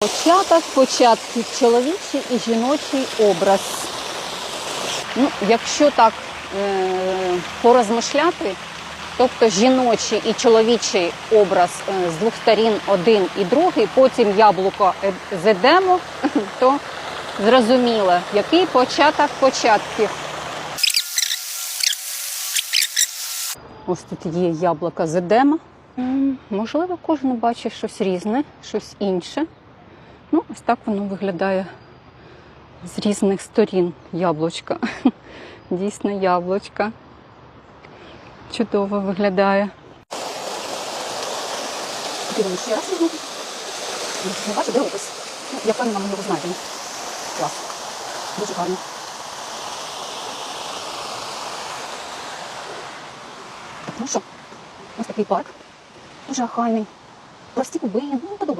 Початок початків чоловічий і жіночий образ. Ну, якщо так е, порозмишляти, тобто жіночий і чоловічий образ е, з двох сторін один і другий, потім яблуко е, зедемо, то зрозуміло, який початок початків. Ось тут є яблука з едема. М, Можливо, кожен бачить щось різне, щось інше. Ну, ось так воно виглядає з різних сторін яблучка. Дійсно, яблучка. Чудово виглядає. Дивимося ще раз його. Не бачу, де опис. Ну, я впевнена, ми його знайдемо. Клас. Дуже гарно. Ну що, ось такий парк. Дуже охайний. Прості куби. Ну, подобається